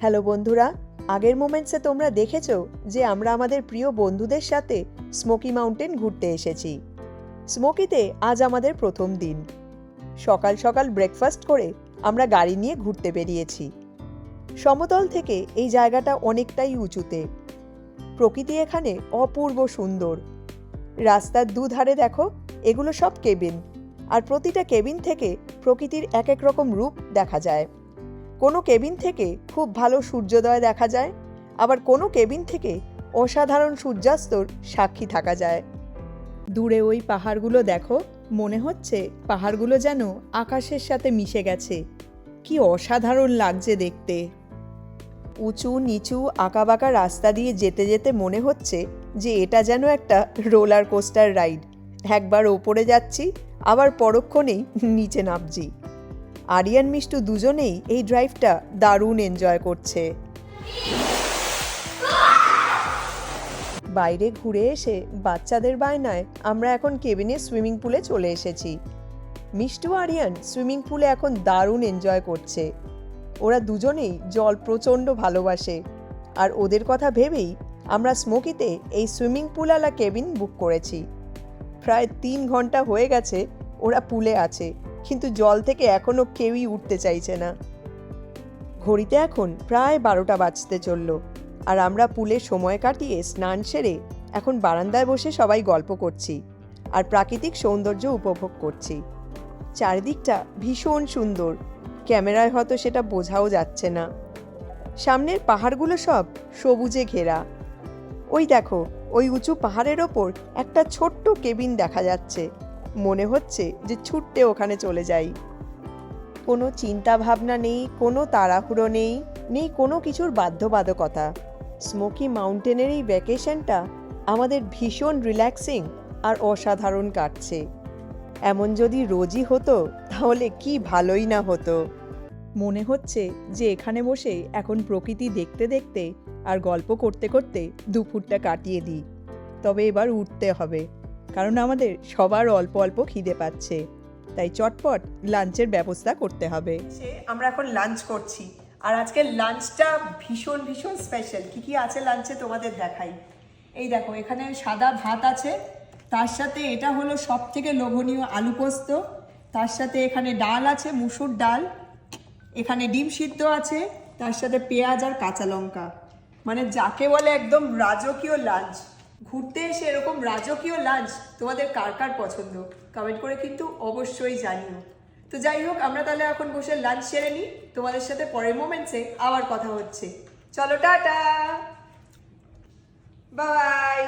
Hello বন্ধুরা, আগের মোমেন্টসে তোমরা দেখেছ যে আমরা আমাদের প্রিয় বন্ধুদের সাথে স্মোকি মাউন্টেন ঘুরতে এসেছি। স্মোকিতে আজ আমাদের প্রথম দিন। সকাল সকাল ব্রেকফাস্ট করে আমরা গাড়ি নিয়ে ঘুরতে বেরিয়েছি। সমতল থেকে এই জায়গাটা অনেকটাই উঁচুতে। প্রকৃতি এখানে অপূর্ব সুন্দর। রাস্তার দুধারে দেখো, এগুলো সব কেবিন। আর প্রতিটা কেবিন থেকে প্রকৃতির এক এক রকম রূপ দেখা যায়। কোনো কেবিন থেকে খুব ভালো সূর্যোদয় দেখা যায়, আবার কোনো কেবিন থেকে অসাধারণ সূর্যাস্তর সাক্ষী থাকা যায়। দূরে ওই পাহাড়গুলো দেখো, মনে হচ্ছে পাহাড়গুলো যেন আকাশের সাথে মিশে গেছে। কি অসাধারণ লাগছে দেখতে। উঁচু নিচু আঁকাবাঁকা রাস্তা দিয়ে যেতে যেতে মনে হচ্ছে যে এটা যেন একটা রোলার কোস্টার রাইড। একবার ওপরে যাচ্ছি, আবার পরক্ষণেই নিচে নামছি। আরিয়ান মিষ্টু দুজনেই এই ড্রাইভটা দারুণ এনজয় করছে। বাইরে ঘুরে এসে বাচ্চাদের বায়নায় আমরা এখন কেবিনে সুইমিং পুলে চলে এসেছি। মিষ্টু আরিয়ান সুইমিং পুলে এখন দারুণ এনজয় করছে। ওরা দুজনেই জল প্রচণ্ড ভালোবাসে। আর ওদের কথা ভেবেই আমরা স্মোকিতে এই সুইমিং পুলওয়ালা কেবিন বুক করেছি। প্রায় তিন ঘণ্টা হয়ে গেছে ওরা পুলে আছে। কিন্তু জল থেকে এখনও কেউই উঠতে চাইছে না। ঘড়িতে এখন প্রায় বারোটা বাজতে চলল, আর আমরা পুলে সময় কাটিয়ে স্নান সেরে এখন বারান্দায় বসে সবাই গল্প করছি আর প্রাকৃতিক সৌন্দর্য উপভোগ করছি। চারিদিকটা ভীষণ সুন্দর, ক্যামেরায় হয়তো সেটা বোঝাও যাচ্ছে না। সামনের পাহাড়গুলো সব সবুজে ঘেরা। ওই দেখো, ওই উঁচু পাহাড়ের ওপর একটা ছোট্ট কেবিন দেখা যাচ্ছে। মনে হচ্ছে যে ছুটতে ওখানে চলে যাই। কোনো চিন্তা ভাবনা নেই, কোনো তাড়াহুড়ো নেই নেই কোনো কিছুর বাধ্যবাধকতা। স্মোকি মাউন্টেনের এই ভ্যাকেশনটা আমাদের ভীষণ রিল্যাক্সিং আর অসাধারণ কাটছে। এমন যদি রোজই হতো, তাহলে কি ভালোই না হতো। মনে হচ্ছে যে এখানে বসে এখন প্রকৃতি দেখতে দেখতে আর গল্প করতে করতে দুপুরটা কাটিয়ে দিই। তবে এবার উঠতে হবে। কারণ আমাদের সবার অল্প অল্প খিদে পাচ্ছে। তাই চটপট লাঞ্চের ব্যবস্থা করতে হবে। আমরা এখন লাঞ্চ করছি। আর আজকের লাঞ্চটা ভীষণ ভীষণ স্পেশাল কি কি আছে লাঞ্চে তোমাদের দেখাই। এই দেখো, এখানে সাদা ভাত আছে। তার সাথে এটা হলো সব থেকে লোভনীয় আলু পোস্ত। তার সাথে এখানে ডাল আছে, মুসুর ডাল। এখানে ডিম সিদ্ধ আছে। তার সাথে পেঁয়াজ আর কাঁচা লঙ্কা। মানে যাকে বলে একদম রাজকীয় লাঞ্চ। ঘুরতে এসে এরকম রাজকীয় লাঞ্চ তোমাদের কার কার পছন্দ? কমেন্ট করে কিন্তু অবশ্যই জানিও। তো যাই হোক, আমরা তাহলে এখন বসে লাঞ্চ সেরে নিই। তোমাদের সাথে পরের মোমেন্টসে আবার কথা হচ্ছে। চলো, টাটা! বাই